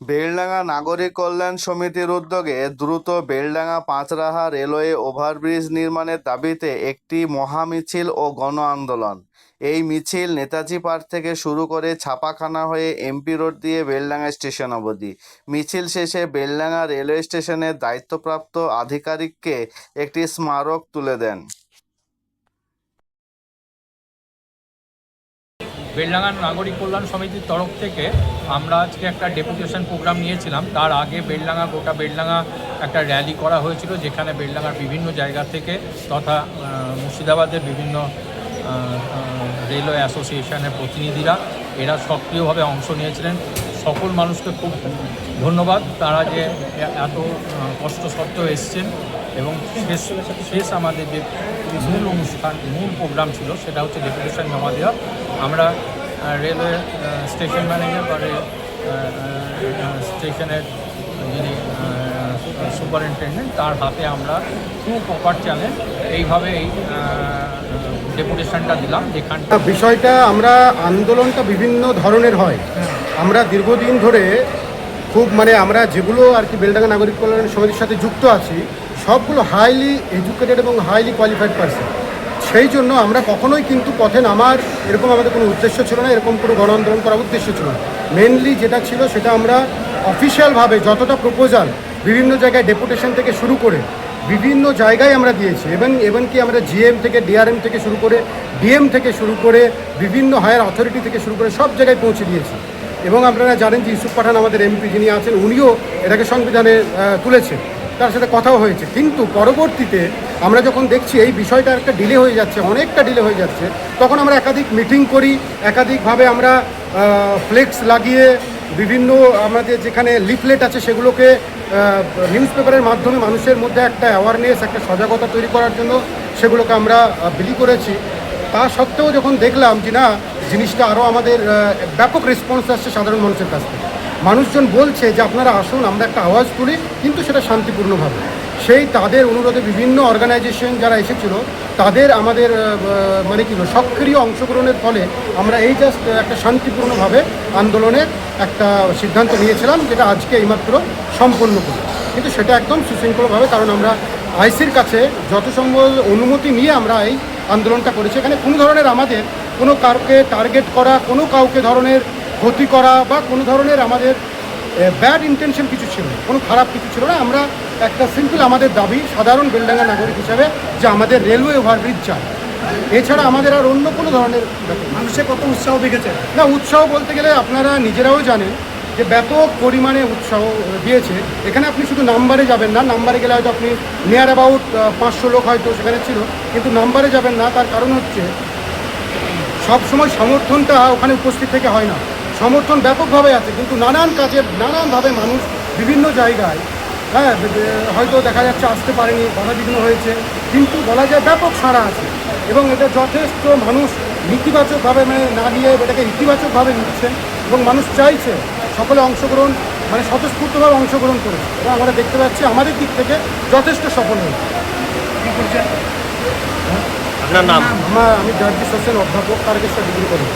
বেলডাঙ্গা নাগরিক কল্যাণ সমিতির উদ্যোগে দ্রুত বেলডাঙ্গা পাঁচরাহা রেলওয়ে ওভারব্রিজ নির্মাণের দাবিতে একটি মহামিছিল ও গণ আন্দোলন। এই মিছিল নেতাজি পার্ক থেকে শুরু করে ছাপাখানা হয়ে এমপি রোড দিয়ে বেলডাঙ্গা স্টেশন অবধি। মিছিল শেষে বেলডাঙ্গা রেলওয়ে স্টেশনের দায়িত্বপ্রাপ্ত আধিকারিককে একটি স্মারক তুলে দেন। বেলডাঙ্গা নাগরিক কল্যাণ সমিতির তরফ থেকে আমরা আজকে একটা ডেপুটেশন প্রোগ্রাম নিয়েছিলাম। তার আগে বেলডাঙ্গা, গোটা বেলডাঙ্গা একটা র্যালি করা হয়েছিল, যেখানে বেলডাঙ্গার বিভিন্ন জায়গা থেকে তথা মুর্শিদাবাদের বিভিন্ন রেলওয়ে অ্যাসোসিয়েশনের প্রতিনিধিরা এরা সক্রিয়ভাবে অংশ নিয়েছিলেন। সকল মানুষকে খুব ধন্যবাদ। তারা যে এত কষ্ট সত্ত্বেও এসছেন এবং শেষ শেষ আমাদের যে মূল অনুষ্ঠান, মূল প্রোগ্রাম ছিল, সেটা হচ্ছে ডেপুটেশন জমা দেওয়া। আমরা রেলওয়ে স্টেশন ম্যানেজার বা স্টেশনের যিনি সুপারিনটেন্ডেন্ট, তার হাতে আমরা টু প্রপার চ্যানেল এইভাবে এই ডেপুটেশনটা দিলাম, যেখানটা বিষয়টা আমরা, আন্দোলনটা বিভিন্ন ধরনের হয়। আমরা দীর্ঘদিন ধরে খুব মানে আমরা যেগুলো আর কি বেলডাঙ্গা নাগরিক কল্যাণ সমিতির সাথে যুক্ত আছি, সবগুলো হাইলি এডুকেটেড এবং হাইলি কোয়ালিফাইড পার্সন সেই জন্য আমরা কখনোই কিন্তু পথে নামার এরকম আমাদের কোনো উদ্দেশ্য ছিল না, এরকম কোনো গণ আন্দোলন করার উদ্দেশ্য ছিল না। মেনলি যেটা ছিল, সেটা আমরা অফিসিয়ালভাবে যতটা প্রপোজাল বিভিন্ন জায়গায় ডেপুটেশন থেকে শুরু করে বিভিন্ন জায়গায় আমরা দিয়েছি। এবং এবং কি আমরা জিএম থেকে ডিআরএম থেকে শুরু করে ডিএম থেকে শুরু করে, বিভিন্ন হায়ার অথরিটি থেকে শুরু করে সব জায়গায় পৌঁছে দিয়েছি। এবং আপনারা জানেন যে ইউসুফ পাঠান আমাদের এমপি যিনি আছেন, উনিও এটাকে সংবিধানে তুলেছেন তার সাথে কথাও হয়েছে। কিন্তু পরবর্তীতে আমরা যখন দেখছি এই বিষয়টা একটা ডিলে হয়ে যাচ্ছে, অনেকটা ডিলে হয়ে যাচ্ছে, তখন আমরা একাধিক মিটিং করি, একাধিকভাবে আমরা ফ্লেক্স লাগিয়ে বিভিন্ন আমাদের যেখানে লিফলেট আছে সেগুলোকে নিউজ পেপারের মাধ্যমে মানুষের মধ্যে একটা অ্যাওয়ারনেস একটা সজাগতা তৈরি করার জন্য সেগুলোকে আমরা বিলি করেছি। তা সত্ত্বেও যখন দেখলাম যে না, জিনিসটা আরও আমাদের ব্যাপক রেসপন্স আসছে সাধারণ মানুষের কাছ থেকে। মানুষজন বলছে যে, আপনারা আসুন, আমরা একটা আওয়াজ তুলি, কিন্তু সেটা শান্তিপূর্ণভাবে। সেই তাদের অনুরোধে বিভিন্ন অর্গানাইজেশন যারা এসেছিল, তাদের আমাদের মানে কি সক্রিয় অংশগ্রহণের ফলে আমরা এই জাস্ট একটা শান্তিপূর্ণভাবে আন্দোলনের একটা সিদ্ধান্ত নিয়েছিলাম, যেটা আজকে এইমাত্র সম্পন্ন করি কিন্তু সেটা একদম সুশৃঙ্খলভাবে, কারণ আমরা আইসির কাছে যত সম্ভব অনুমতি নিয়ে আমরা এই আন্দোলনটা করেছি। এখানে কোনো ধরনের আমাদের কোনো কাউকে টার্গেট করা, কোনো কাউকে ধরনের ক্ষতি করা বা কোনো ধরনের আমাদের ব্যাড ইন্টেনশন কিছু ছিল না, কোনো খারাপ কিছু ছিল না। আমরা একটা সিম্পল আমাদের দাবি সাধারণ বেলডাঙ্গা নাগরিক হিসাবে যে আমাদের রেলওয়ে ওভারব্রিজ চাই। এছাড়া আমাদের আর অন্য কোনো ধরনের মানুষের কত উৎসাহ দেখেছে? না উৎসাহ বলতে গেলে আপনারা নিজেরাও জানেন যে ব্যাপক পরিমাণে উৎসাহ দিয়েছে। এখানে আপনি শুধু নাম্বারে যাবেন না নাম্বারে গেলে হয়তো আপনি নিয়ার অ্যাবাউট পাঁচশো লোক হয়তো সেখানে ছিল কিন্তু নাম্বারে যাবেন না তার কারণ হচ্ছে সব সময় সমর্থনটা ওখানে উপস্থিত থেকে হয় না। সমর্থন ব্যাপকভাবে আছে কিন্তু নানান কাজে নানানভাবে মানুষ বিভিন্ন জায়গায় হ্যাঁ হয়তো দেখা যাচ্ছে আসতে পারেনি বাধা বিঘ্ন হয়েছে কিন্তু বলা যায় ব্যাপক সাড়া আছে এবং এটা যথেষ্ট মানুষ নেতিবাচকভাবে মানে না নিয়ে এটাকে ইতিবাচকভাবে নিচ্ছেন এবং মানুষ চাইছে সকলে অংশগ্রহণ মানে স্বতঃস্ফূর্তভাবে অংশগ্রহণ করেছে এবং আমরা দেখতে পাচ্ছি আমাদের দিক থেকে যথেষ্ট সফল হয়েছে। আপনার নাম? আমার আমি জার্জিস হোসেন অধ্যাপক তারকেশ্বর ডিগ্রি কলেজ।